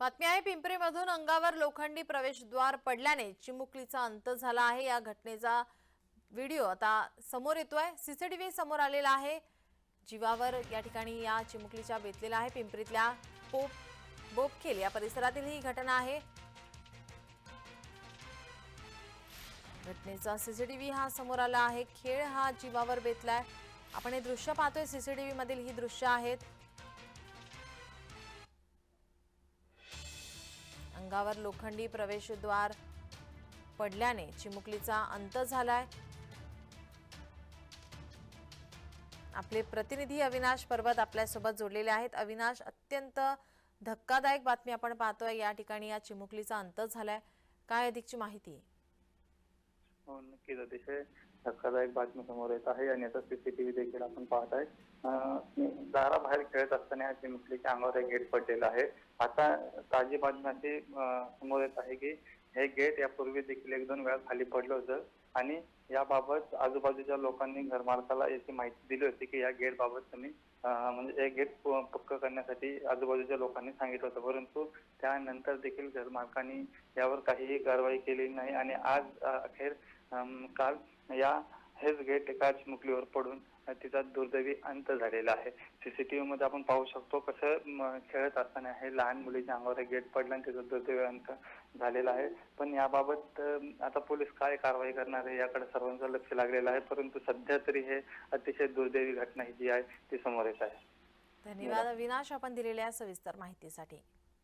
बातमी आहे पिंपरीमधून अंगावर लोखंडी प्रवेशद्वार पडल्याने चिमुकलीचा अंत झाला आहे. या घटनेचा व्हिडिओ आता समोर येतोय. सीसीटीव्ही समोर आलेला आहे. जीवावर या ठिकाणी या चिमुकलीच्या बेतलेला आहे. पिंपरीतल्या पोप बोपखेल या परिसरातील ही घटना आहे. घटनेचा सीसीटीव्ही हा समोर आला आहे. खेळ हा जीवावर बेतलाय. आपण हे दृश्य पाहतोय. सीसीटीव्ही मधील ही दृश्य आहेत. अंगावर लोखंडी प्रवेशद्वार पडल्याने चिमुकलीचा अंत झालाय. आपले प्रतिनिधी अविनाश पर्वत आपल्यासोबत जोडलेले आहेत. अविनाश अत्यंत धक्कादायक बातमी आपण पाहतोय. या ठिकाणी या चिमुकलीचा अंत झालाय. काय अधिकची माहिती? आहे हो नक्कीच. अतिशय धक्कादायक बातमी समोर येत आहे आणि आता सीसीटीव्ही देखील आपण पाहत आहे. बाहेर खेळत असताना या चिमुकलीच्या अंगावर एक गेट पडलेलं आहे. आता ताजी बातमी अशी समोर येत आहे की हे गेट यापूर्वी देखील एक दोन वेळा खाली पडलं होतं आणि याबाबत आजूबाजूच्या लोकांनी घरमालकाला याची माहिती दिली होती की या गेट बाबत तुम्ही म्हणजे हे गेट पक्क करण्यासाठी आजूबाजूच्या लोकांनी सांगितलं होतं. परंतु त्यानंतर देखील घरमालकांनी यावर काहीही कारवाई केली नाही आणि आज अखेर काल या हेच गेट एका चिमुकलीवर पडून तिचा दुर्दैवी अंत झालेला आहे. सीसीटीव्ही मध्ये आपण पाहू शकतो कसं खेळत असताना हे लहान मुलीच्या अंगावर गेट पडलं आणि तिचा दुर्दैवी अंत झालेला आहे. पण याबाबत आता पोलीस काय कारवाई करणार आहे याकडे सर्वांचं लक्ष लागलेलं आहे. परंतु सध्या तरी हे अतिशय दुर्दैवी घटना ही जी आहे ती समोर येत आहे. धन्यवाद. अविनाश आपण दिलेल्या सविस्तर माहितीसाठी.